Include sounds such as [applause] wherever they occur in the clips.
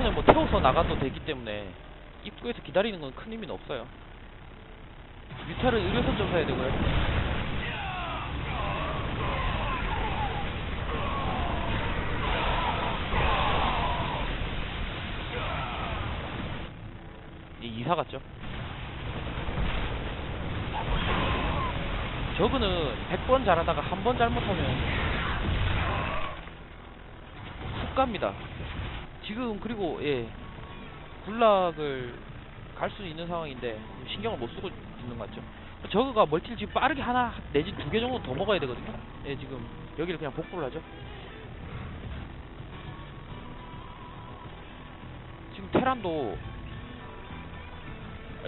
의료선에 뭐 태워서 나가도 되기 때문에 입구에서 기다리는 건 큰 의미는 없어요. 뮤타를 의료선 좀 사야 되고요. 이 이사 같죠? 저그는 100번 잘하다가 한 번 잘못하면 훅 갑니다. 지금 그리고 예 굴락을 갈 수 있는 상황인데 신경을 못 쓰고 있는 것 같죠. 저그가 멀티를 지금 빠르게 하나 내지 두 개 정도 더 먹어야 되거든요. 예 지금 여기를 그냥 복구를 하죠. 지금 테란도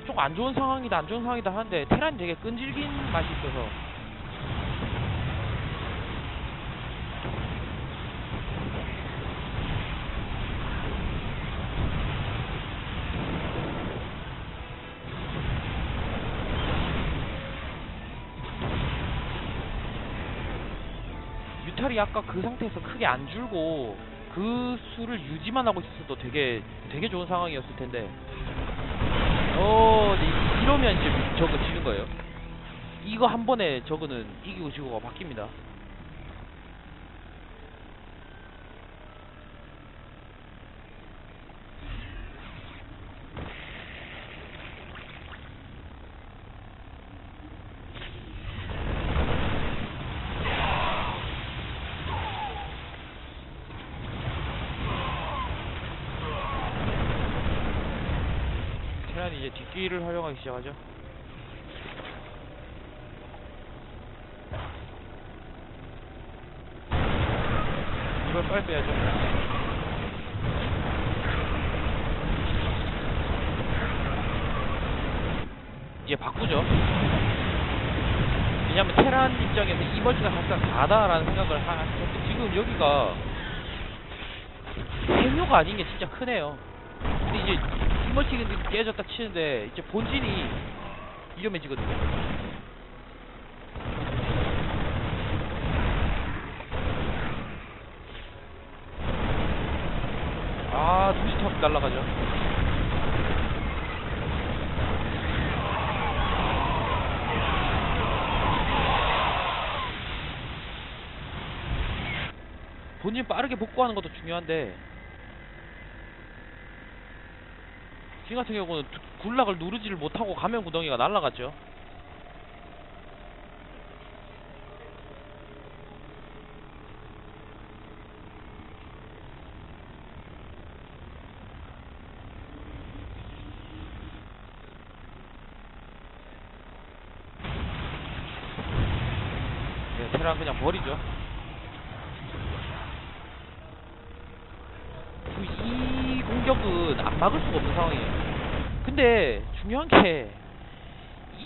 좀안 좋은 상황이다 안 좋은 상황이다 하는데 테란이 되게 끈질긴 맛이 있어서 뮤탈이 아까 그 상태에서 크게 안 줄고 그 수를 유지만 하고 있었어도 되게 되게 좋은 상황이었을 텐데. 어 이- 이러면 이제 저거 지는 거예요? 이거 한 번에 저거는 이기고 지고가 바뀝니다 테란이 이제 뒷길을 활용하기 시작하죠. 이걸 빨리 빼야죠. 이제 바꾸죠. 왜냐면 테란 입장에서 이 멀티가 사실상 다다라는 생각을 하는데 지금 여기가 해묘가 아닌 게 진짜 크네요. 근데 이제 이 멀티가 깨졌다 치는데 이제 본진이 위험해지거든요. 아 두시탑 날라가죠. 본진 빠르게 복구하는 것도 중요한데 지금 같은 경우는 두- 굴락을 누르지를 못하고 가면 구덩이가 날라갔죠 네, 테란 그냥 버리죠 그이 공격은 안 막을 수가 없는 상황이에요. 근데 중요한 게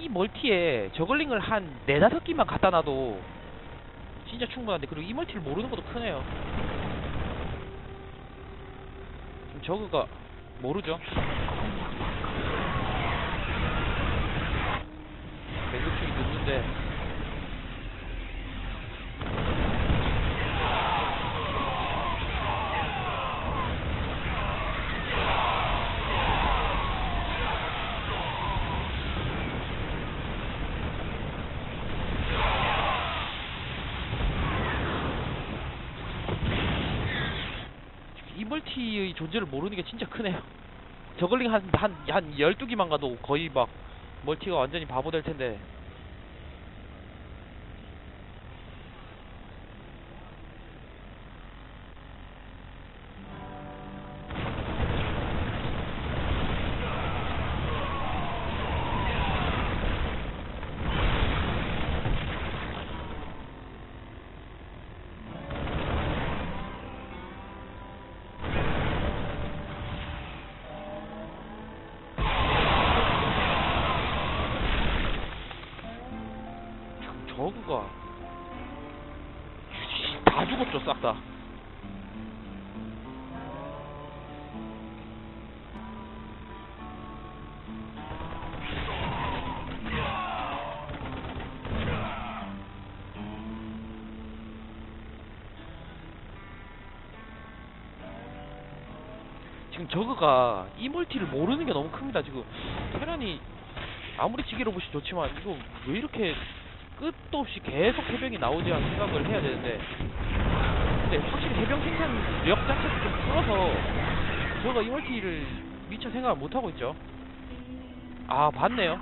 이 멀티에 저글링을 한 네다섯 기만 갖다 놔도 진짜 충분한데 그리고 이 멀티를 모르는 것도 크네요. 지금 저그가 모르죠. 매듭축이 늦는데 이 멀티의 존재를 모르는 게 진짜 크네요. [laughs] 저글링 한, 한, 한 12기만 가도 거의 막 멀티가 완전히 바보 될 텐데. 지금 저그가 다 죽었죠 싹 다. 지금 저그가 이 멀티를 모르는 게 너무 큽니다. 지금 테란이 아무리 지게로 보시 좋지만 이거 왜 이렇게 끝도 없이 계속 해병이 나오지 않은 생각을 해야 되는데 근데 확실히 해병 생산력 자체도 좀 줄어서 저가 이 멀티를 미처 생각을 못 하고 있죠. 아 봤네요.